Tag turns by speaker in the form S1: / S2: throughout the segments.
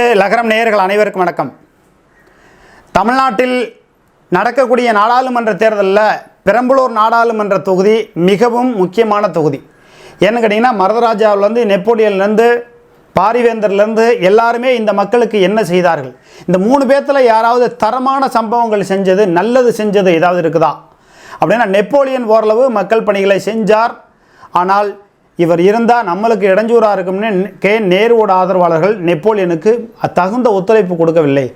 S1: லகரம் நேயர்கள் அனைவருக்கும் வணக்கம். தமிழ்நாட்டில் நடக்கக்கூடிய நாடாளுமன்ற தேர்தலில் பெரம்பலூர் நாடாளுமன்ற தொகுதி மிகவும் முக்கியமான தொகுதி. ஏன்னு கேட்டிங்கன்னா மரதராஜாவிலேருந்து நெப்போலியன்லேருந்து பாரிவேந்தர்லேருந்து எல்லாருமே இந்த மக்களுக்கு என்ன செய்தார்கள்? இந்த மூணு பேர்த்தில் யாராவது தரமான சம்பவங்கள் செஞ்சது நல்லது செஞ்சது ஏதாவது இருக்குதா? அப்படின்னா நெப்போலியன் ஓரளவு மக்கள் பணிகளை செஞ்சார். ஆனால் இவர் இருந்தால் நம்மளுக்கு இடைஞ்சூறாக இருக்கும்னு கே. நேருவோட ஆதரவாளர்கள் நெப்போலியனுக்கு தகுந்த ஒத்துழைப்பு கொடுக்கவில்லை.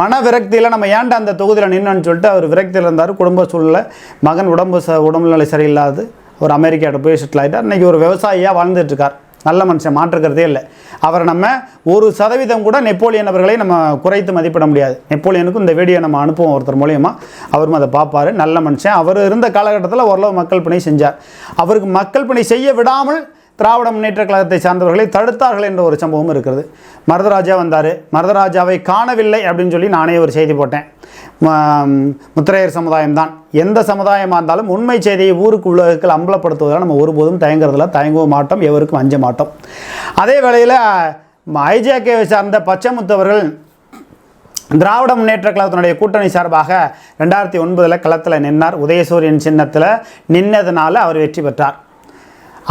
S1: மன விரக்தியில் நம்ம ஏன்டா அந்த தொகுதியில் நின்னோன்னு சொல்லிட்டு அவர் விரக்தியில் இருந்தார். குடும்ப சூழ்நிலை மகன் உடம்பு ச உடம்புநிலை சரியில்லாது. ஒரு அமெரிக்காட்ட போய் செட்டில் ஆகிட்டார் இன்றைக்கி ஒரு விவசாயியாக வாழ்ந்துட்டுருக்கார் நல்ல மனுஷன் மாற்றுக்கிறதே இல்லை. அவரை நம்ம ஒரு சதவீதம் கூட நெப்போலியன் அவர்களை நம்ம குறைத்து மதிப்பிட முடியாது. நெப்போலியனுக்கும் இந்த வீடியோ நம்ம அனுப்புவோம் ஒருத்தர் மூலியமாக அவரும் அதை பார்ப்பாரு. நல்ல மனுஷன். அவர் இருந்த காலகட்டத்தில் ஓரளவு மக்கள் பணி செஞ்சார். அவருக்கு மக்கள் பணி செய்ய விடாமல் திராவிட முன்னேற்ற கழகத்தை சார்ந்தவர்களை தடுத்தார்கள் என்ற ஒரு சம்பவம் இருக்கிறது. மருதராஜா வந்தார். மருதராஜாவை காணவில்லை அப்படின்னு சொல்லி நானே ஒரு செய்தி போட்டேன். முத்திரையர் சமுதாயம் தான் எந்த சமுதாயமாக இருந்தாலும் உண்மை செய்தியை ஊருக்கு உலகத்தில் அம்பலப்படுத்துவதில் நம்ம ஒருபோதும் தயங்குறதில்ல. தயங்கவும் மாட்டோம் எவருக்கும் அஞ்ச மாட்டோம். அதே வேளையில் ஐஜேகேவை சார்ந்த பச்சைமுத்தவர்கள் திராவிட முன்னேற்ற கழகத்தினுடைய கூட்டணி சார்பாக ரெண்டாயிரத்தி ஒன்பதில் களத்தில் நின்றார் உதயசூரியன் சின்னத்தில் நின்னதுனால அவர் வெற்றி பெற்றார்.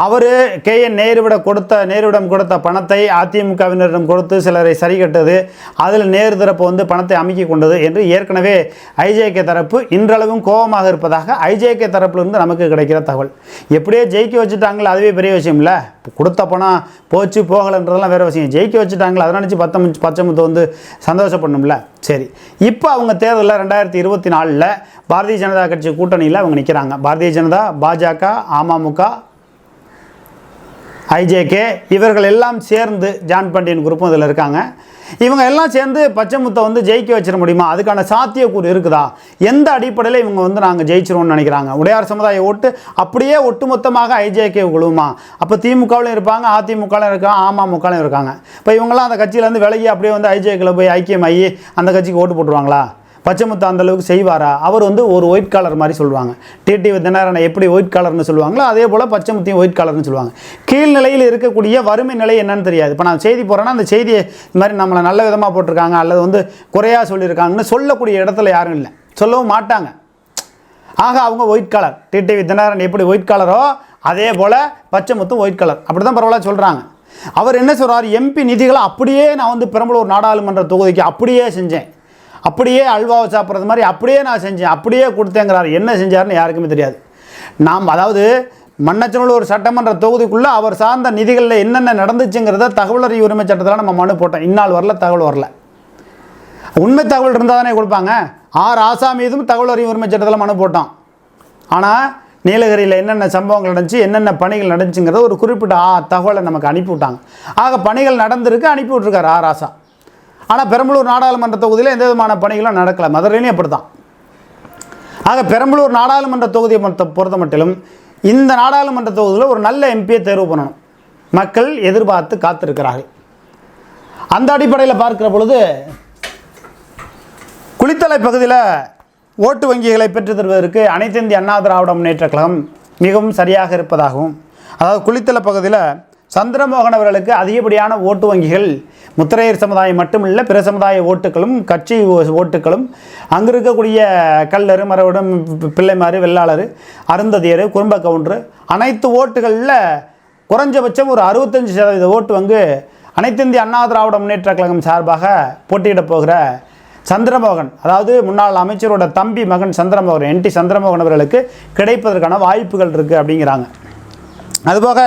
S1: அவர் கே என் நேருவிடம் கொடுத்த நேருவிடம் கொடுத்த பணத்தை அதிமுகவினரிடம் கொடுத்து சிலரை சரி கட்டது அதில் நேரு தரப்பு வந்து பணத்தை அமுக்கி கொண்டது என்று ஏற்கனவே ஐஜேகே தரப்பு இன்றளவும் கோபமாக இருப்பதாக ஐஜேகே தரப்பிலிருந்து நமக்கு கிடைக்கிற தகவல். எப்படியே ஜெயிக்க வச்சுட்டாங்களே அதுவே பெரிய விஷயம் இல்லை கொடுத்த பணம் போச்சு போகலைன்றதெல்லாம் வேறு விஷயம். ஜெயிக்க வச்சுட்டாங்களே அதை நினச்சி பத்தம் பச்சமுத்து வந்து சந்தோஷப்படணும்ல. சரி. இப்போ அவங்க தேர்தலில் ரெண்டாயிரத்தி இருபத்தி நாலில் பாரதிய ஜனதா கட்சி கூட்டணியில் அவங்க நிற்கிறாங்க பாரதிய ஜனதா பாஜக அமமுக ஐஜேகே இவர்கள் எல்லாம் சேர்ந்து ஜான் பண்டியன் குரூப்பும் இதில் இருக்காங்க. இவங்க எல்லாம் சேர்ந்து பச்சைமுத்தை வந்து ஜெயிக்க வச்சிட முடியுமா? அதுக்கான சாத்தியக்கூறு இருக்குதா? எந்த அடிப்படையில் இவங்க வந்து நாங்கள் ஜெயிச்சிருவோம்னு நினைக்கிறாங்க? உடையார் சமுதாய ஓட்டு அப்படியே ஒட்டுமொத்தமாக ஐஜேகே குழுமா அப்போ திமுகவிலும் இருப்பாங்க அதிமுகவிலும் இருக்காங்க அமமுகவிலும் இருக்காங்க. இப்போ இவங்கெல்லாம் அந்த கட்சியிலேருந்து விலகி அப்படியே வந்து ஐஜேக்கில் போய் ஐக்கியமாகி அந்த கட்சிக்கு ஓட்டு போட்டுருவாங்களா? பச்சைமுத்து அந்த அளவுக்கு செய்வாரா? அவர் வந்து ஒரு ஒயிட் காலர் மாதிரி சொல்லுவாங்க. டிடிவி தினகரனை எப்படி ஒயிட் காலர்னு சொல்லுவாங்களோ அதே போல் பச்சைமுத்தியும் ஒயிட் காலர்னு சொல்லுவாங்க. கீழ்நிலையில் இருக்கக்கூடிய வறுமை நிலை என்னன்னு தெரியாது. இப்போ நான் செய்தி போகிறேன்னா அந்த செய்தியை இந்த மாதிரி நம்மளை நல்ல விதமாக போட்டிருக்காங்க அல்லது வந்து குறையாக சொல்லியிருக்காங்கன்னு சொல்லக்கூடிய இடத்துல யாரும் இல்லை. சொல்லவும் மாட்டாங்க. ஆக அவங்க ஒயிட் கலர் டிடிவி தினகரன் எப்படி ஒயிட் கலரோ அதே போல் பச்சைமுத்தும் ஒயிட் கலர் அப்படி தான் பரவாயில்ல சொல்கிறாங்க அவர் என்ன சொல்கிறார் எம்பி நிதிகளை அப்படியே நான் வந்து பெரம்பலூர் நாடாளுமன்ற தொகுதிக்கு அப்படியே செஞ்சேன். அப்படியே அல்வாவை சாப்பிட்றது மாதிரி அப்படியே நான் செஞ்சேன் அப்படியே கொடுத்தேங்கிறார். என்ன செஞ்சாருன்னு யாருக்குமே தெரியாது. நாம் அதாவது மன்னச்சநல்லூர் சட்டமன்ற தொகுதிக்குள்ளே அவர் சார்ந்த நிதிகளில் என்னென்ன நடந்துச்சுங்கிறத தகவல் அறிவு உரிமை சட்டத்தில் நம்ம மனு போட்டோம். இந்நாள் வரல தகவல் வரல. உண்மை தகவல் இருந்தால் தானே கொடுப்பாங்க. ஆர் ஆசா மீதும் தகவல் அறிவு உரிமை சட்டத்தில் மனு போட்டோம். ஆனால் நீலகிரியில் என்னென்ன சம்பவங்கள் நடந்துச்சு என்னென்ன பணிகள் நடந்துச்சுங்கிறத ஒரு குறிப்பிட்ட ஆ தகவலை நமக்கு அனுப்பி விட்டாங்க ஆக பணிகள் நடந்திருக்கு அனுப்பி விட்ருக்காரு ஆர் ஆசா. ஆனால் பெரம்பலூர் நாடாளுமன்ற தொகுதியில் எந்த விதமான பணிகளும் நடக்கலை. மதுரையிலையும் அப்படி தான் ஆக பெரம்பலூர் நாடாளுமன்ற தொகுதியை பொறுத்த மட்டிலும் இந்த நாடாளுமன்ற தொகுதியில் ஒரு நல்ல எம்பியை தேர்வு பண்ணணும். மக்கள் எதிர்பார்த்து காத்திருக்கிறார்கள். அந்த அடிப்படையில் பார்க்கிற பொழுது குளித்தலை பகுதியில் ஓட்டு வங்கிகளை பெற்றுத் தருவதற்கு அனைத்து இந்திய அண்ணா திராவிட முன்னேற்ற கழகம் மிகவும் சரியாக இருப்பதாகவும் அதாவது குளித்தலை பகுதியில் சந்திரமோகன் அவர்களுக்கு அதிகப்படியான ஓட்டு வங்கிகள் முத்திரையர் சமுதாயம் மட்டுமில்லை பிற சமுதாய ஓட்டுகளும் கட்சி ஓ- ஓட்டுகளும் அங்கே இருக்கக்கூடிய கல்லர் மரவிடம் பிள்ளைமாறு வெள்ளாளர் அருந்ததியர் குடும்ப கவுண்டர் அனைத்து ஓட்டுகளில் குறைஞ்சபட்சம் ஒரு அறுபத்தஞ்சு சதவீத ஓட்டு வங்கு அனைத்து இந்திய அண்ணா திராவிட முன்னேற்ற கழகம் சார்பாக போட்டியிடப் போகிற சந்திரமோகன் அதாவது முன்னாள் அமைச்சரோட தம்பி மகன் சந்திரமோகன் என்டி சந்திரமோகன் அவர்களுக்கு கிடைப்பதற்கான வாய்ப்புகள் இருக்குது அப்படிங்கிறாங்க. அதுபோக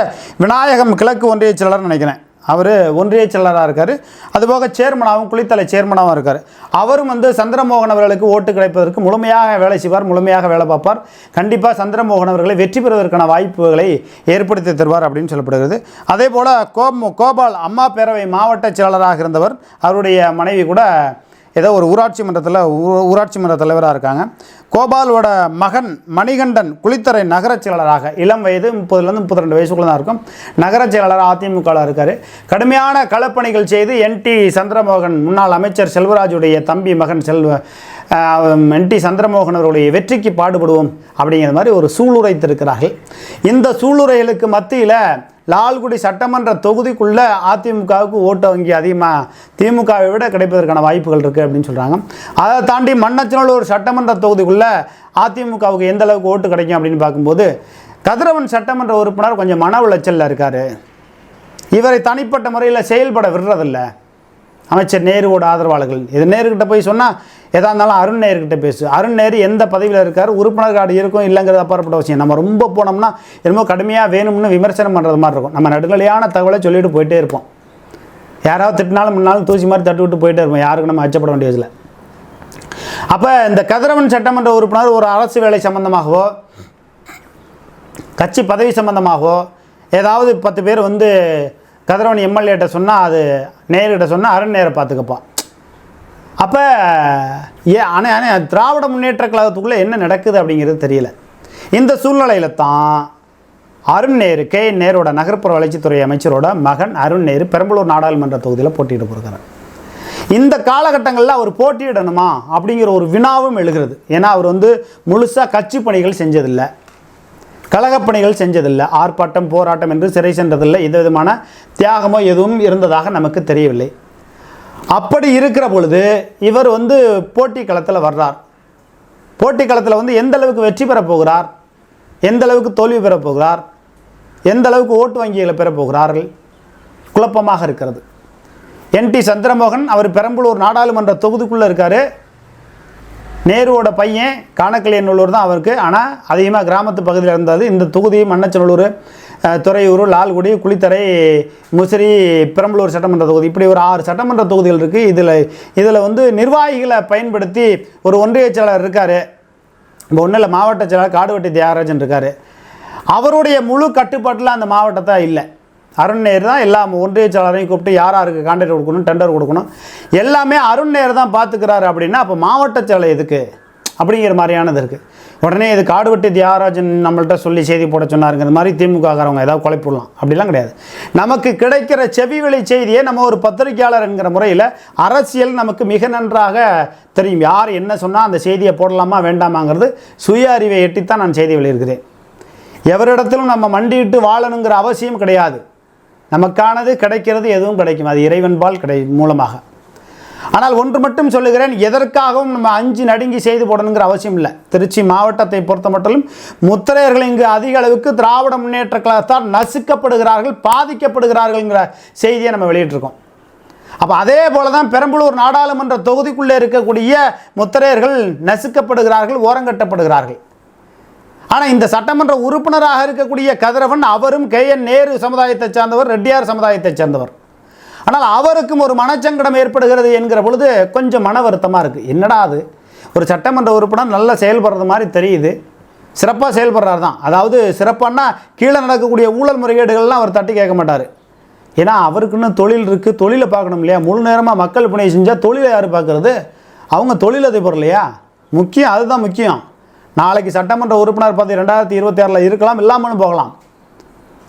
S1: விநாயகம் கிழக்கு ஒன்றிய செயலர் நினைக்கிறேன். அவர் ஒன்றிய செயலராக இருக்கார். அதுபோக சேர்மனாகவும் குளித்தலை சேர்மனாகவும் இருக்கார். அவரும் வந்து சந்திரமோகன் அவர்களுக்கு ஓட்டு கிடைப்பதற்கு முழுமையாக வேலை செய்வார் முழுமையாக வேலை பார்ப்பார். கண்டிப்பாக சந்திரமோகன் அவர்களை வெற்றி பெறுவதற்கான வாய்ப்புகளை ஏற்படுத்தி தருவார் அப்படின்னு சொல்லப்படுகிறது. அதே போல் கோபால் அம்மா பேரவை மாவட்ட செயலாளராக இருந்தவர் அவருடைய மனைவி கூட ஏதோ ஒரு ஊராட்சி மன்றத்தில் ஊராட்சி மன்ற தலைவராக இருக்காங்க. கோபாலோட மகன் மணிகண்டன் குளித்தரை நகரச் செயலாளராக இளம் வயது முப்பதுலேருந்து முப்பத்தி ரெண்டு வயசுக்குள்ள தான் இருக்கும். நகரச் செயலாளர் அதிமுகவில் இருக்கார். கடுமையான களப்பணிகள் செய்து என்டி சந்திரமோகன் முன்னாள் அமைச்சர் செல்வராஜுடைய தம்பி மகன் செல்வ என்டி சந்திரமோகன் அவருடைய வெற்றிக்கு பாடுபடுவோம் அப்படிங்கிற மாதிரி ஒரு சூளுரைத்திருக்கிறார்கள். இந்த சூளுரைகளுக்கு மத்தியில் லால்குடி சட்டமன்ற தொகுதிக்குள்ளே அதிமுகவுக்கு ஓட்டு வங்கி அதிகமாக திமுகவை விட கிடைப்பதற்கான வாய்ப்புகள் இருக்குது அப்படின்னு சொல்கிறாங்க அதை தாண்டி மண்ணச்சநல்லூர் சட்டமன்ற தொகுதிக்குள்ளே அதிமுகவுக்கு எந்த அளவுக்கு ஓட்டு கிடைக்கும் அப்படின்னு பார்க்கும்போது கதிரவன் சட்டமன்ற உறுப்பினர் கொஞ்சம் மன உளைச்சலில் இருக்கார். இவரை தனிப்பட்ட முறையில் செயல்பட விடுறதில்ல. அமைச்சர் நேருவோட ஆதரவாளர்கள். இது நேருக்கிட்ட போய் சொன்னால் எதாக இருந்தாலும் அருண் நேருக்கிட்ட பேசு. அருண் நேரு எந்த பதவியில் இருக்கார் உறுப்பினர் கார்டு இருக்கும் இல்லைங்கிறது அப்பாற்பட்ட விஷயம் நம்ம ரொம்ப போனோம்னா என்னமோ கடுமையாக வேணும்னு விமர்சனம் பண்ணுறது மாதிரி இருக்கும். நம்ம நடுநிலையான தகவலை சொல்லிட்டு போயிட்டே இருப்போம். யாராவது திட்டினாலும் முன்னாலும் தூசி மாதிரி தட்டு விட்டு போயிட்டே இருப்போம். யாருக்கும் நம்ம அச்சப்பட வேண்டிய அப்போ இந்த கதிரவன் சட்டமன்ற உறுப்பினர் ஒரு அரசு வேலை சம்பந்தமாகவோ கட்சி பதவி சம்பந்தமாகவோ ஏதாவது பத்து பேர் வந்து கதிரவன் எம்எல்ஏட்ட சொன்னால் அது நேருகிட்ட சொன்னால் அருண் நேரை பார்த்துக்கப்பான் அப்போ ஏ ஆனால் ஆனால் திராவிட முன்னேற்ற கழகத்துக்குள்ளே என்ன நடக்குது அப்படிங்கிறது தெரியல. இந்த சூழ்நிலையில் தான் அருண் நேரு கே. என். நேரோட நகர்ப்புற வளர்ச்சித்துறை அமைச்சரோட மகன் அருண் நேரு பெரம்பலூர் நாடாளுமன்ற தொகுதியில் போட்டியிட போகிறார் இந்த காலகட்டங்களில் அவர் போட்டியிடணுமா அப்படிங்கிற ஒரு வினாவும் எழுகிறது. ஏன்னா அவர் வந்து முழுசாக கட்சி பணிகள் செஞ்சதில்லை. கழகப்பணிகள் செஞ்சதில்லை. ஆர்ப்பாட்டம் போராட்டம் என்று சிறை சென்றதில்லை. எந்த விதமான தியாகமோ எதுவும் இருந்ததாக நமக்கு தெரியவில்லை. அப்படி இருக்கிற பொழுது இவர் வந்து போட்டி களத்தில் வர்றார். போட்டி களத்தில் வந்து எந்த அளவுக்கு வெற்றி பெறப் போகிறார்? எந்த அளவுக்கு தோல்வி பெறப் போகிறார்? எந்த அளவுக்கு ஓட்டு வங்கிகளை பெறப் போகிறார்கள்? குழப்பமாக இருக்கிறது. என்டி சந்திரமோகன் அவர் பெரம்பலூர் நாடாளுமன்ற தொகுதிக்குள்ளே இருக்கார். நேருவோட பையன் காணக்கிளியநல்லூர் தான் அவருக்கு. ஆனால் அதிகமாக கிராமத்து பகுதியில் இருந்தது. இந்த தொகுதி மன்னச்சநல்லூர் துறையூர் லால்குடி குளித்தரை முசிறி பெரம்பலூர் சட்டமன்ற தொகுதி. இப்படி ஒரு ஆறு சட்டமன்ற தொகுதிகள் இருக்குது இதில் இதில் வந்து நிர்வாகிகளை பயன்படுத்தி ஒரு ஒன்றிய செயலாளர் இருக்கார். இப்போ ஒன்றில் இல்லை மாவட்ட செயலாளர் காடுவெட்டி தியாகராஜன் இருக்கார். அவருடைய முழு கட்டுப்பாட்டில் அந்த மாவட்டத்தை இல்லை. அருண் நேர் தான் எல்லா ஒன்றியச்சாளரையும் கூப்பிட்டு யார் யாருக்கு கான்ட்ராக்ட் கொடுக்கணும் டெண்டர் கொடுக்கணும். எல்லாமே அருண் நேர் தான் பார்த்துக்கிறாரு அப்படின்னா அப்போ மாவட்ட செயலர் எதுக்கு? அப்படிங்கிற மாதிரியானது இருக்குது உடனே இது காடுவெட்டி தியாகராஜன் நம்மள்கிட்ட சொல்லி செய்தி போட சொன்னாருங்கிற மாதிரி திமுககாரவங்க ஏதாவது குழப்பிடலாம் அப்படிலாம் கிடையாது. நமக்கு கிடைக்கிற செவி விலை செய்தியை நம்ம ஒரு பத்திரிகையாளர் என்கிற முறையில் அரசியல் நமக்கு மிக நன்றாக தெரியும். யார் என்ன சொன்னால் அந்த செய்தியை போடலாமா வேண்டாமாங்கிறது சுய அறிவை எட்டித்தான் நான் செய்தி வெளியிருக்கிறேன் எவரிடத்திலும் நம்ம மண்டியிட்டு வாழணுங்கிற அவசியம் கிடையாது. நமக்கானது கிடைக்கிறது எதுவும் கிடைக்கும். அது இறைவன்பால் கிடை மூலமாக. ஆனால் ஒன்று மட்டும் சொல்லுகிறேன் எதற்காகவும் நம்ம அஞ்சு நடுங்கி செய்து போடணுங்கிற அவசியம் இல்லை. திருச்சி மாவட்டத்தை பொறுத்த மட்டும் முத்திரையர்கள் இங்கு அதிக அளவுக்கு திராவிட முன்னேற்ற கழகத்தால் நசுக்கப்படுகிறார்கள் பாதிக்கப்படுகிறார்கள்ங்கிற செய்தியை நம்ம வெளியிட்டிருக்கோம். அப்போ அதே போல தான் பெரம்பலூர் நாடாளுமன்ற தொகுதிக்குள்ளே இருக்கக்கூடிய முத்திரையர்கள் நசுக்கப்படுகிறார்கள் ஓரங்கட்டப்படுகிறார்கள் ஆனால் இந்த சட்டமன்ற உறுப்பினராக இருக்கக்கூடிய கதிரவன் அவரும் கே. என். நேரு சமுதாயத்தைச் சார்ந்தவர் ரெட்டியார் சமுதாயத்தைச் சேர்ந்தவர். ஆனால் அவருக்கும் ஒரு மனச்சங்கடம் ஏற்படுகிறது என்கிற பொழுது கொஞ்சம் மன வருத்தமாக இருக்குது என்னடா அது? ஒரு சட்டமன்ற உறுப்பினர் நல்லா செயல்படுறது மாதிரி தெரியுது. சிறப்பாக செயல்படுறாரு தான். அதாவது சிறப்பானா கீழே நடக்கக்கூடிய ஊழல் முறைகேடுகள்லாம் அவர் தட்டி கேட்க மாட்டார். ஏன்னா அவருக்குன்னு தொழில் இருக்குது தொழிலை பார்க்கணும் இல்லையா? முழு நேரமாக மக்கள் பணியை செஞ்சால் தொழிலை யார் பார்க்குறது? அவங்க தொழிலதிபர் இல்லையா? முக்கியம். அதுதான் முக்கியம். நாளைக்கு சட்டமன்ற உறுப்பினர் பதவி ரெண்டாயிரத்தி இருபத்தி ஆறில் இருக்கலாம் இல்லாமலும் போகலாம்.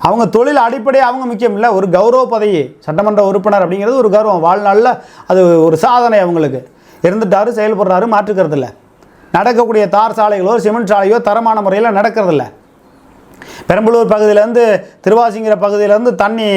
S1: அவங்க தொழில் அடிப்படையாக அவங்க முக்கியம் இல்லை. ஒரு கௌரவ பதவி சட்டமன்ற உறுப்பினர் அப்படிங்கிறது ஒரு கௌரவம். வாழ்நாளில் அது ஒரு சாதனை அவங்களுக்கு. இருந்துட்டாரு செயல்படுறாரு மாற்றுக்கிறது இல்லை நடக்கக்கூடிய தார் சாலைகளோ சிமெண்ட் சாலையோ தரமான முறையில் நடக்கிறதில்ல. பெரம்பலூர் பகுதியிலேருந்து திருவாசிங்கிற பகுதியிலேருந்து தண்ணி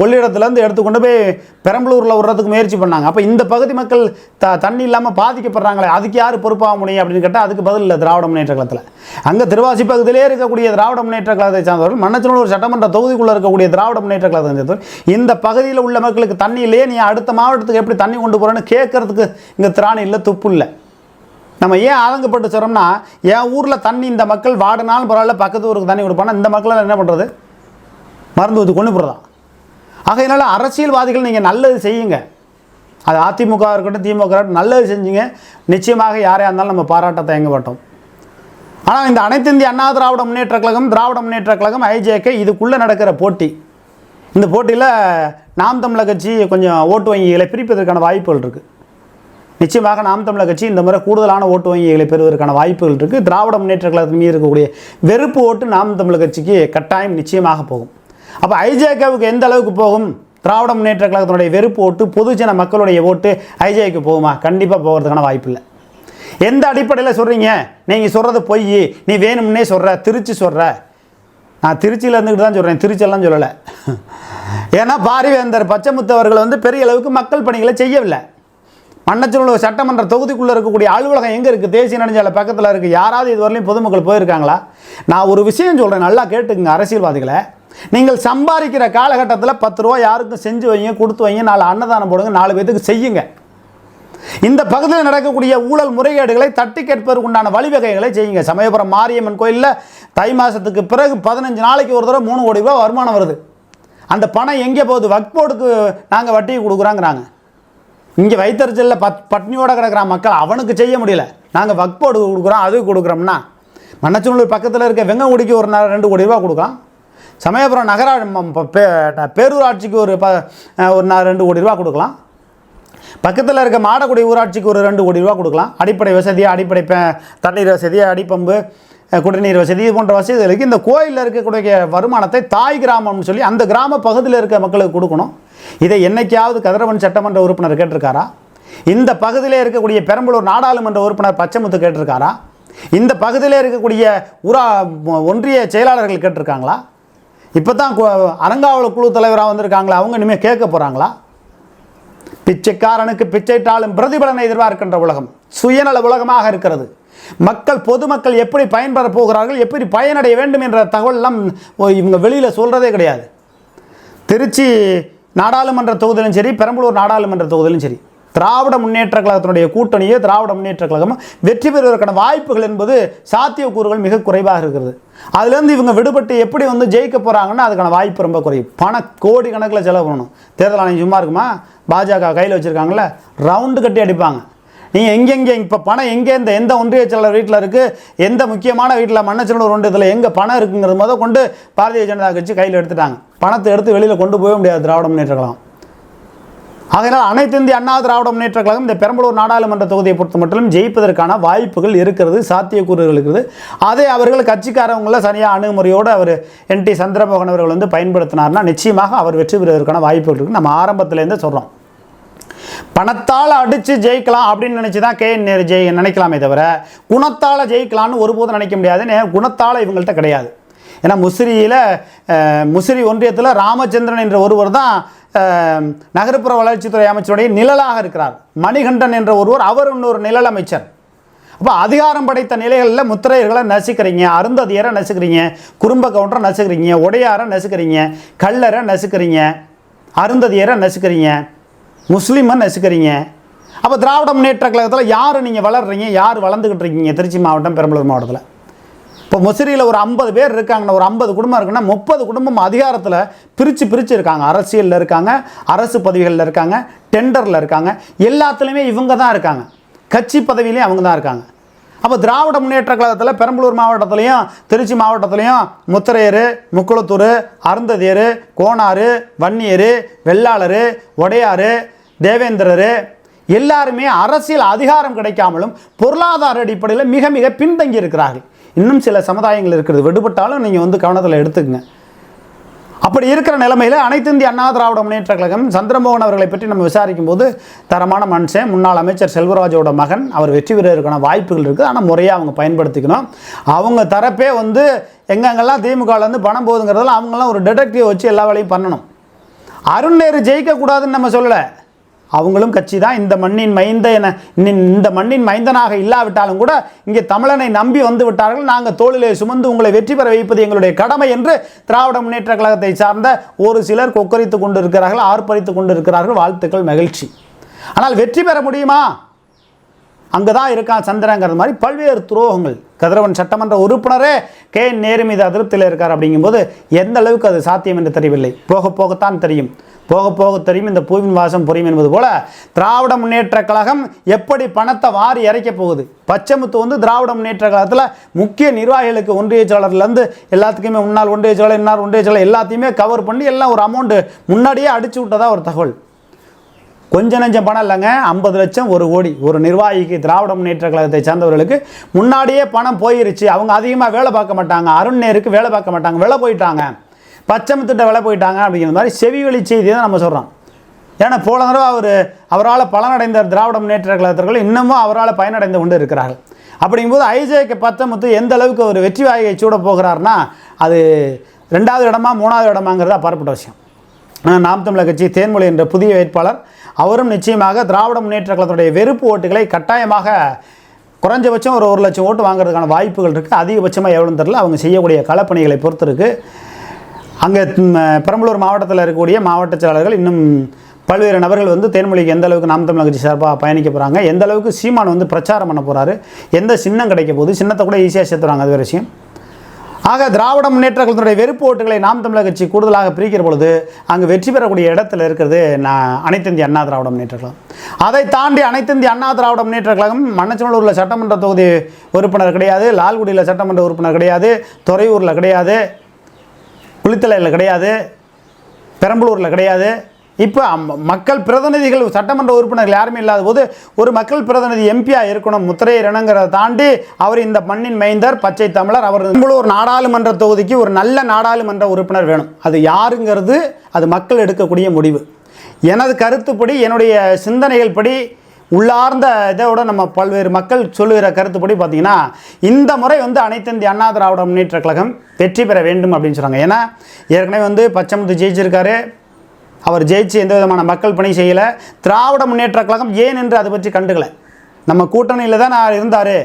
S1: கொள்ளிடத்துலேருந்து எடுத்து கொண்டு போய் பெரம்பலூரில் விடுறதுக்கு முயற்சி பண்ணாங்க. அப்போ இந்த பகுதி மக்கள் த தண்ணி இல்லாமல் பாதிக்கப்படுறாங்களே அதுக்கு யார் பொறுப்பாக முடியும் அப்படின்னு கேட்டால் அதுக்கு பதில் இல்லை திராவிட முன்னேற்ற கழகத்தில். அங்கே திருவாசி பகுதியிலே இருக்கக்கூடிய திராவிட முன்னேற்ற கழகத்தை சார்ந்தவர்கள் மன்னச்சனூர் சட்டமன்ற தொகுதிக்குள்ளே இருக்கக்கூடிய திராவிட முன்னேற்ற கழகத்தை சேர்ந்தவர் இந்த பகுதியில் உள்ள மக்களுக்கு தண்ணி இல்லையே நீ அடுத்த மாவட்டத்துக்கு எப்படி தண்ணி கொண்டு போகிறேன்னு கேட்கறதுக்கு இங்கே திராணி இல்லை துப்பு இல்லை. நம்ம ஏன் ஆதங்கப்பட்டு சொல்கிறோம்னா என் ஊரில் தண்ணி இந்த மக்கள் வாடினாலும் பரவாயில்ல பக்கத்து ஊருக்கு தண்ணி கொடுப்பானா இந்த மக்களால் என்ன பண்ணுறது மருந்து ஊற்றி கொண்டு போகிறதா ஆகையினால அரசியல்வாதிகள் நீங்கள் நல்லது செய்யுங்க. அது அதிமுக இருக்கட்டும் திமுக இருக்கட்டும் நல்லது செஞ்சுங்க. நிச்சயமாக யாரையா இருந்தாலும் நம்ம பாராட்ட தயங்க மாட்டோம். ஆனால் இந்த அனைத்து இந்திய அண்ணா திராவிட முன்னேற்ற கழகம் திராவிட முன்னேற்ற கழகம் ஐஜேகே இதுக்குள்ளே நடக்கிற போட்டி. இந்த போட்டியில் நாம் தமிழக கட்சி கொஞ்சம் ஓட்டு வங்கிகளை பிரிப்பதற்கான வாய்ப்புகள் இருக்குது நிச்சயமாக நாம் தமிழர் கட்சி இந்த முறை கூடுதலான ஓட்டு வங்கிகளை பெறுவதற்கான வாய்ப்புகள் இருக்குது திராவிட முன்னேற்ற கழகத்தின் மீது இருக்கக்கூடிய வெறுப்பு ஓட்டு நாம் தமிழர் கட்சிக்கு கட்டாயம் நிச்சயமாக போகும். அப்போ ஐஜேகேவுக்கு எந்த அளவுக்கு போகும்? திராவிட முன்னேற்ற கழகத்தினுடைய வெறுப்பு ஓட்டு பொதுஜன மக்களுடைய ஓட்டு ஐஜேக்கு போகுமா? கண்டிப்பாக போகிறதுக்கான வாய்ப்பு இல்லை. எந்த அடிப்படையில் சொல்கிறீங்க நீங்கள் சொல்கிறது பொய். நீ வேணும்னே சொல்கிற திருச்சி சொல்கிற நான் திருச்சியில் இருந்துக்கிட்டு தான் சொல்கிறேன் திருச்சியெல்லாம் சொல்லலை. ஏன்னா பாரிவேந்தர் பச்சைமுத்தவர்கள் வந்து பெரிய அளவுக்கு மக்கள் பணிகளை செய்யவில்லை. மன்னச்சநல்லூர் சட்டமன்ற தொகுதிக்குள்ளே இருக்கக்கூடிய அலுவலகம் எங்கே இருக்குது தேசிய நெடுஞ்சாலை பக்கத்தில் இருக்குது யாராவது இதுவரையிலும் பொதுமக்கள் போயிருக்காங்களா? நான் ஒரு விஷயம் சொல்கிறேன் நல்லா கேட்டுக்குங்க அரசியல்வாதிகளை. நீங்கள் சம்பாதிக்கிற காலகட்டத்தில் பத்து ரூபா யாருக்கும் செஞ்சு வைங்க கொடுத்து வைங்க நாலு அன்னதானம் போடுங்க நாலு பேத்துக்கு செய்யுங்க. இந்த பகுதியில் நடக்கக்கூடிய ஊழல் முறைகேடுகளை தட்டி கேட்பதற்கு உண்டான வழிவகைகளை செய்யுங்க. சமயபுரம் மாரியம்மன் கோயிலில் தை மாதத்துக்கு பிறகு பதினஞ்சு நாளைக்கு ஒரு தடவை மூணு கோடி ரூபாய் வருமானம் வருது. அந்த பணம் எங்கே போகுது? வக்போர்டுக்கு நாங்கள் வட்டியை கொடுக்குறாங்கிறாங்க. இங்கே வைத்தறிச்சலில் பத் பட்னியோட கிடக்கிற மக்கள் அவனுக்கு செய்ய முடியல. நாங்கள் வக்போடு கொடுக்குறோம் அது கொடுக்குறோம்னா மன்னச்சநல்லூர் பக்கத்தில் இருக்க வெங்கங்குடிக்கு ஒரு நா- ரெண்டு கோடி ரூபா கொடுக்கலாம். சமயபுரம் நகரா பேரூராட்சிக்கு ஒரு ப ஒரு ரெண்டு கோடி ரூபா கொடுக்கலாம். பக்கத்தில் இருக்க மாடக்குடி ஊராட்சிக்கு ஒரு ரெண்டு கோடி ரூபா கொடுக்கலாம். அடிப்படை வசதி அடிப்படை தண்ணீர் வசதி அடிப்பம்பு குடிநீர் வசதி இது போன்ற வசதிகளுக்கு இந்த கோயிலில் இருக்கக்கூடிய வருமானத்தை தாய் கிராமம்னு சொல்லி அந்த கிராம பகுதியில் இருக்க மக்களுக்கு கொடுக்கணும். இதை என்னைக்காவது கதிரவன் சட்டமன்ற உறுப்பினர் கேட்டிருக்காரா? இந்த பகுதியில் இருக்கக்கூடிய பெரம்பலூர் நாடாளுமன்ற உறுப்பினர் பச்சைமுத்து கேட்டிருக்காரா? இந்த பகுதியில் இருக்கக்கூடிய உரா ஒன்றிய செயலாளர்கள் கேட்டிருக்காங்களா? இப்போ தான் அரங்காவல குழு தலைவராக வந்திருக்காங்களா? அவங்க இனிமேல் கேட்க போகிறாங்களா பிச்சைக்காரனுக்கு பிச்சைட்டாலும் பிரதிபலனை எதிர்பார்க்கின்ற உலகம் சுயநல உலகமாக இருக்கிறது. மக்கள் பொதுமக்கள் எப்படி பயன்பெற போகிறார்கள் எப்படி பயனடைய வேண்டும் என்ற தகவலெல்லாம் இவங்க வெளியில் சொல்கிறதே கிடையாது. திருச்சி நாடாளுமன்ற தொகுதியிலும் சரி பெரம்பலூர் நாடாளுமன்ற தொகுதியிலும் சரி திராவிட முன்னேற்ற கழகத்தினுடைய கூட்டணியே திராவிட முன்னேற்ற கழகம் வெற்றி பெறுவதற்கான வாய்ப்புகள் என்பது சாத்தியக்கூறுகள் மிக குறைவாக இருக்கிறது. அதுலேருந்து இவங்க விடுபட்டு எப்படி வந்து ஜெயிக்க போகிறாங்கன்னா அதுக்கான வாய்ப்பு ரொம்ப குறையும் பண கோடி கணக்கில் செலவு பண்ணணும். தேர்தல் ஆணையம் சும்மா இருக்குமா? பாஜக கையில் வச்சுருக்காங்களே ரவுண்டு கட்டி அடிப்பாங்க. நீங்கள் எங்கெங்கே இப்போ பணம் எங்கே இந்த எந்த ஒன்றிய செயலர் வீட்டில் இருக்குது எந்த முக்கியமான வீட்டில் மன்னச்சநல்லூர் ஒன்றியத்தில் எங்கே பணம் இருக்குங்கிறது முத கொண்டு பாரதிய ஜனதா கட்சி கையில் எடுத்துட்டாங்க. பணத்தை எடுத்து வெளியில் கொண்டு போக முடியாது திராவிட முன்னேற்ற கழகம். ஆகையினால் அனைத்து இந்திய அண்ணா திராவிட முன்னேற்ற கழகம் இந்த பெரம்பலூர் நாடாளுமன்ற தொகுதியை பொறுத்த மட்டும் ஜெயிப்பதற்கான வாய்ப்புகள் இருக்கிறது சாத்தியக்கூறுகள் இருக்கிறது அதை அவர்கள் கட்சிக்காரவங்கள சரியாக அணுகுமுறையோடு அவர் என் டி சந்திரமோகன் அவர்கள் வந்து பயன்படுத்தினார்னா நிச்சயமாக அவர் வெற்றி பெறுவதற்கான வாய்ப்புகள் இருக்குது நம்ம ஆரம்பத்துலேருந்தே சொல்கிறோம் பணத்தால் அடித்து ஜெயிக்கலாம் அப்படின்னு நினச்சி தான் கே என் நேரு ஜெய் நினைக்கலாமே தவிர குணத்தால் ஜெயிக்கலாம்னு ஒருபோதும் நினைக்க முடியாதுன்னு குணத்தால் இவங்கள்ட்ட கிடையாது. ஏன்னா முசிறியில் முசிறி ஒன்றியத்தில் ராமச்சந்திரன் என்ற ஒருவர் தான் நகர்ப்புற வளர்ச்சித்துறை அமைச்சருடைய நிழலாக இருக்கிறார். மணிகண்டன் என்ற ஒருவர் அவர் இன்னொரு நிழல் அமைச்சர். அப்போ அதிகாரம் படைத்த நிலைகளில் முத்திரையர்களை நசுக்கிறீங்க அருந்ததியரை நசுக்கிறீங்க குறும்ப கவுண்டரை நசுக்கிறீங்க உடையாரை நசுக்கிறீங்க கல்லரை நசுக்கிறீங்க அருந்ததியரை நசுக்கிறீங்க. முஸ்லீமை நசுக்கிறீங்க? அப்போ திராவிட முன்னேற்ற கழகத்தில் யார் நீங்கள் வளர்றீங்க? யார் வளர்ந்துக்கிட்டு இருக்கீங்க? திருச்சி மாவட்டம் பெரம்பலூர் மாவட்டத்தில். இப்போ முசிறியில் ஒரு ஐம்பது பேர் இருக்காங்கன்னா ஒரு ஐம்பது குடும்பம் இருக்குன்னா முப்பது குடும்பம் அதிகாரத்தில் பிரித்து பிரித்து இருக்காங்க. அரசியலில் இருக்காங்க அரசு பதவிகளில் இருக்காங்க டெண்டரில் இருக்காங்க. எல்லாத்துலேயுமே இவங்க தான் இருக்காங்க. கட்சி பதவியிலையும் அவங்க தான் இருக்காங்க. அப்போ திராவிட முன்னேற்ற கழகத்தில் பெரம்பலூர் மாவட்டத்துலேயும் திருச்சி மாவட்டத்துலேயும் முத்திரையர் முக்குளத்தூர் அருந்ததியர் கோனாறு வன்னியர் வெள்ளாளர் உடையாறு தேவேந்திரர் எல்லாருமே அரசியல் அதிகாரம் கிடைக்காமலும் பொருளாதார அடிப்படையில் மிக மிக பின்தங்கி இருக்கிறார்கள். இன்னும் சில சமுதாயங்கள் இருக்கிறது. விடுபட்டாலும் நீங்கள் வந்து கவனத்தில் எடுத்துக்கங்க. அப்படி இருக்கிற நிலைமையில் அனைத்து இந்திய அண்ணா திராவிட முன்னேற்ற கழகம் சந்திரமோகன் அவர்களை பற்றி நம்ம விசாரிக்கும் போது தரமான மனுஷன் முன்னாள் அமைச்சர் செல்வராஜோட மகன் அவர் வெற்றி பெறுவதற்கான வாய்ப்புகள் இருக்குது. ஆனால் முறையாக அவங்க பயன்படுத்திக்கணும். அவங்க தரப்பே வந்து எங்கெங்கெல்லாம் திமுகலேருந்து பணம் போகுதுங்கிறதுல அவங்கெல்லாம் ஒரு டிடெக்டிவ் வச்சு எல்லா வேலையும் பண்ணணும். அருண் நேரு ஜெயிக்கக்கூடாதுன்னு நம்ம சொல்லலை. அவங்களும் கட்சி தான். இந்த மண்ணின் மைந்த என இந்த மண்ணின் மைந்தனாக இல்லாவிட்டாலும் கூட இங்கே தமிழனை நம்பி வந்து விட்டார்கள். நாங்கள் தோளிலே சுமந்து உங்களை வெற்றி பெற வைப்பது எங்களுடைய கடமை என்று திராவிட முன்னேற்ற கழகத்தை சார்ந்த ஒரு சிலர் கொக்கரித்து கொண்டு இருக்கிறார்கள் ஆர்ப்பரித்து கொண்டு இருக்கிறார்கள் வாழ்த்துக்கள் மகிழ்ச்சி. ஆனால் வெற்றி பெற முடியுமா? அங்கே தான் இருக்கான் சந்திரங்கிறது மாதிரி பல்வேறு துரோகங்கள். கதிரவன் சட்டமன்ற உறுப்பினரே கே என் நேரு மீது அதிருப்தியில் இருக்கார் அப்படிங்கும்போது எந்த அளவுக்கு அது சாத்தியம் என்று தெரியவில்லை. போக போகத்தான் தெரியும். போக போக தெரியும் இந்த பூவின் வாசம் புரியும் என்பது போல திராவிட முன்னேற்ற கழகம் எப்படி பணத்தை வாரி இறைக்க போகுது? பச்சைமுத்து வந்து திராவிட முன்னேற்ற கழகத்தில் முக்கிய நிர்வாகிகளுக்கு ஒன்றிய செயலாளர்லேருந்து எல்லாத்துக்குமே முன்னாள் ஒன்றிய செயலர் இன்னார் ஒன்றிய செயலர் எல்லாத்தையுமே கவர் பண்ணி எல்லாம் ஒரு அமௌண்ட்டு முன்னாடியே அடிச்சு விட்டதா ஒரு தகவல். கொஞ்ச நஞ்சம் பணம் இல்லைங்க. ஐம்பது லட்சம் ஒரு கோடி. ஒரு நிர்வாகிக்கு திராவிட முன்னேற்ற கழகத்தை சேர்ந்தவர்களுக்கு முன்னாடியே பணம் போயிருச்சு. அவங்க அதிகமாக வேலை பார்க்க மாட்டாங்க. அருண் நேருக்கு வேலை பார்க்க மாட்டாங்க. வேலை போயிட்டாங்க. பச்சமத்திட்ட விலை போயிட்டாங்க அப்படிங்கிற மாதிரி செவி வழி செய்தி தான் நம்ம சொல்கிறோம் ஏன்னா போன தடவை அவர் அவரால் பலனடைந்த திராவிட முன்னேற்ற கழகத்தர்கள் இன்னமும் அவரால் பயனடைந்து கொண்டு இருக்கிறார்கள். அப்படிங்கும்போது ஐஜேக்கு பச்சமுத்து எந்த அளவுக்கு ஒரு வெற்றி வாயை சூட போகிறார்னா அது ரெண்டாவது இடமா மூணாவது இடமாங்கிறது அப்பாற்பட்ட விஷயம். ஆனால் நாம் தமிழர் கட்சி தேன்மொழி என்ற புதிய வேட்பாளர் அவரும் நிச்சயமாக திராவிட முன்னேற்ற கழகத்தினுடைய வெறுப்பு ஓட்டுகளை கட்டாயமாக குறைஞ்சபட்சம் ஒரு ஒரு லட்சம் ஓட்டு வாங்குறதுக்கான வாய்ப்புகள் இருக்குது அதிகபட்சமாக எவ்வளோன்னு தெரில அவங்க செய்யக்கூடிய களப்பணிகளை பொறுத்து இருக்குது அங்கே பெரம்பலூர் மாவட்டத்தில் இருக்கக்கூடிய மாவட்ட செயலாளர்கள் இன்னும் பல்வேறு நபர்கள் வந்து தேன்மொழிக்கு எந்த அளவுக்கு நாம் தமிழ் கட்சி சார்பாக பயணிக்க போகிறாங்க எந்த அளவுக்கு சீமான் வந்து பிரச்சாரம் பண்ண போகிறாரு எந்த சின்னம் கிடைக்க போகுது சின்னத்தை கூட ஈஸியாக சேர்த்துறாங்க அது ஒரு விஷயம். ஆக திராவிட முன்னேற்ற கழகத்தினுடைய வெறுப்பு ஓட்டுகளை நாம் தமிழக கட்சி கூடுதலாக பிரிக்கிற பொழுது அங்கு வெற்றி பெறக்கூடிய இடத்துல இருக்கிறது நான் அனைத்திந்திய அண்ணா திராவிட முன்னேற்ற கழகம் அதை தாண்டி அனைத்திந்திய அண்ணா திராவிட முன்னேற்ற கழகம் மண்ணச்சநல்லூரில் சட்டமன்ற தொகுதி உறுப்பினர் கிடையாது லால்குடியில் சட்டமன்ற உறுப்பினர் கிடையாது துறையூரில் கிடையாது குளித்தலையில் கிடையாது பெரம்பலூரில் கிடையாது. இப்போ மக்கள் பிரதிநிதிகள் சட்டமன்ற உறுப்பினர்கள் யாருமே இல்லாத போது ஒரு மக்கள் பிரதிநிதி எம்பியாக இருக்கணும் முத்திரையர் இனங்கிறத தாண்டி அவர் இந்த மண்ணின் மைந்தர் பச்சை தமிழர் அவர் பெரம்பலூர் நாடாளுமன்ற தொகுதிக்கு ஒரு நல்ல நாடாளுமன்ற உறுப்பினர் வேணும். அது யாருங்கிறது அது மக்கள் எடுக்கக்கூடிய முடிவு. எனது கருத்துப்படி என்னுடைய சிந்தனைகள் படி உள்ளார்ந்த இதோட நம்ம பல்வேறு மக்கள் சொல்லுகிற கருத்துப்படி பார்த்தீங்கன்னா இந்த முறை வந்து அனைத்து இந்திய அண்ணா திராவிட முன்னேற்ற கழகம் வெற்றி பெற வேண்டும் அப்படின்னு சொல்கிறாங்க ஏன்னா ஏற்கனவே வந்து பச்சைமுத்து ஜெயிச்சிருக்காரு. அவர் ஜெயிச்சு எந்த விதமான மக்கள் பணி செய்யலை. திராவிட முன்னேற்ற கழகம் ஏன் என்று அதை பற்றி கண்டுக்கலை. நம்ம கூட்டணியில் தான் நான் இருந்தார்.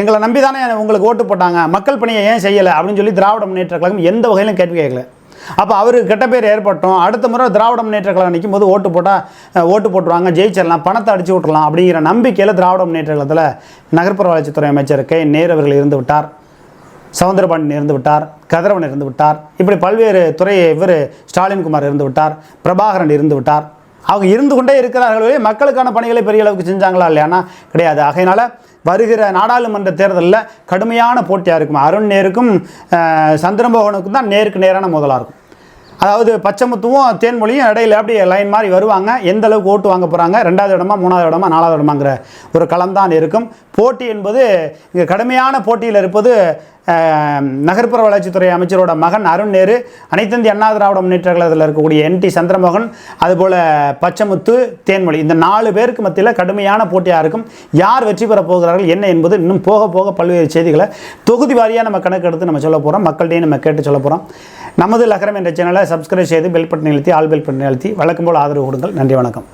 S1: எங்களை நம்பி தானே உங்களுக்கு ஓட்டு போட்டாங்க. மக்கள் பணியை ஏன் செய்யலை அப்படின்னு சொல்லி திராவிட முன்னேற்ற கழகம் எந்த வகையிலும் கேள்வி கேட்கல. அப்போ அவருக்கு கெட்ட பேர் ஏற்பட்டோம். அடுத்த முறை திராவிட முன்னேற்ற கழகம் நிற்கும் போது ஓட்டு போட்டால் ஓட்டு போட்டுருவாங்க ஜெயிச்சிடலாம் பணத்தை அடிச்சு விட்டுறலாம் அப்படிங்கிற நம்பிக்கையில் திராவிட முன்னேற்ற கழகத்தில் நகர்ப்புற வளர்ச்சித்துறை அமைச்சர் கே. நேரு அவர்கள் இருந்து விட்டார். சவுந்தரபாண்டியன் இருந்து விட்டார். கதிரவன் இருந்து விட்டார். இப்படி பல்வேறு துறை இவர் ஸ்டாலின் குமார் இருந்து விட்டார். பிரபாகரன் இருந்து விட்டார். அவங்க இருந்து கொண்டே இருக்கிறார்களே மக்களுக்கான பணிகளை பெரிய அளவுக்கு செஞ்சாங்களா இல்லையானா கிடையாது. ஆகையினால வருகிற நாடாளுமன்ற தேர்தலில் கடுமையான போட்டியாக இருக்கும். அருண் நேருக்கும் சந்திரமோகனுக்கும் தான் நேருக்கு நேரான முதலாக இருக்கும் அதாவது பச்சைமுத்துவும் தேன்மொழியும் இடையில அப்படியே லைன் மாதிரி வருவாங்க. எந்த அளவுக்கு ஓட்டு வாங்க போகிறாங்க ரெண்டாவது இடமா மூணாவது இடமா நாலாவது இடமாங்கிற ஒரு களம் தான் இருக்கும். போட்டி என்பது இங்கே கடுமையான போட்டியில் இருப்பது நகர்ப்புற வளர்ச்சித்துறை அமைச்சரோட மகன் அருண் நேரு அனைத்தந்தி இந்திய அண்ணா திராவிட முன்னேற்ற கழகத்தில் இருக்கக்கூடிய என் டி சந்திரமோகன் அதுபோல் பச்சைமுத்து தேன்மொழி இந்த நாலு பேருக்கு மத்தியில் கடுமையான போட்டியாக இருக்கும். யார் வெற்றி பெறப் போகிறார்கள் என்ன என்பது இன்னும் போக போக பல்வேறு செய்திகளை தொகுதி வாரியாக நம்ம கணக்கெடுத்து நம்ம சொல்ல போகிறோம் மக்கள்கிட்டையும் நம்ம கேட்டு சொல்ல போகிறோம் நமது லகரம் என்ற சேனலை சப்ஸ்கிரைப் செய்து பெல் பட்டன் அழுத்தி ஆல் பெல் பட்டன் அழுத்தி வழக்கம் போல் ஆதரவு கொடுங்கள். நன்றி வணக்கம்.